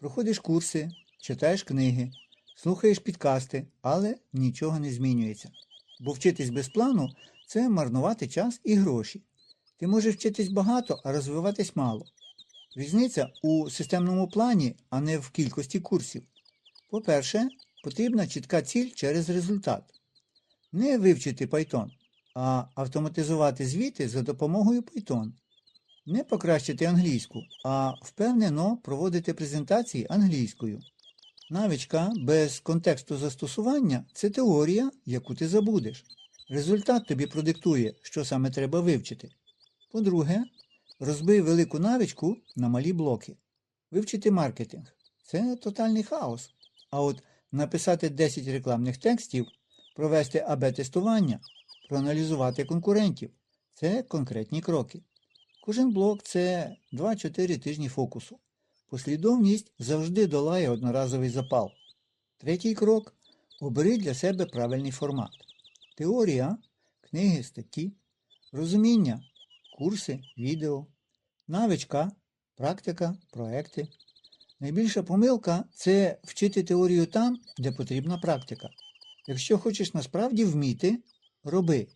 Проходиш курси, читаєш книги, слухаєш підкасти, але нічого не змінюється. Бо вчитись без плану це марнувати час і гроші. Ти можеш вчитись багато, а розвиватись мало. Різниця у системному плані, а не в кількості курсів. По-перше, потрібна чітка ціль через результат. Не вивчити Python, а автоматизувати звіти за допомогою Python. Не покращити англійську, а впевнено проводити презентації англійською. Навичка без контексту застосування це теорія, яку ти забудеш. Результат тобі продиктує, що саме треба вивчити. По-друге, розбий велику навичку на малі блоки. Вивчити маркетинг це тотальний хаос. А от написати 10 рекламних текстів, провести АБ-тестування, проаналізувати конкурентів це конкретні кроки. Кожен блок це 2-4 тижні фокусу. Послідовність завжди долає одноразовий запал. Третій крок обери для себе правильний формат. Теорія, книги, статті, розуміння, курси, відео, навичка, практика, проекти. Найбільша помилка це вчити теорію там, де потрібна практика. Якщо хочеш насправді вміти, роби,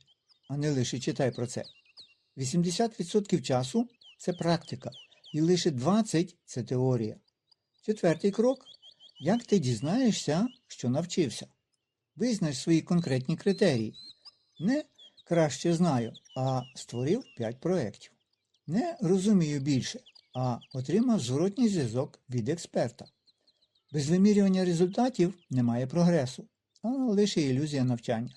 а не лише читай про це. 80% часу це практика, і лише 20% це теорія. Четвертий крок як ти дізнаєшся, що навчився. Визнач свої конкретні критерії. Не краще знаю, а створив 5 проєктів. Не розумію більше, а отримав зворотній зв'язок від експерта. Без вимірювання результатів немає прогресу, а лише ілюзія навчання.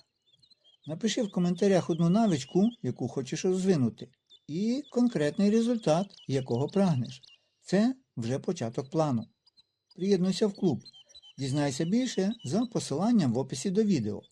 Напиши в коментарях одну навичку, яку хочеш розвинути, і конкретний результат, якого прагнеш. Це вже початок плану. Приєднуйся в клуб. Дізнайся більше за посиланням в описі до відео.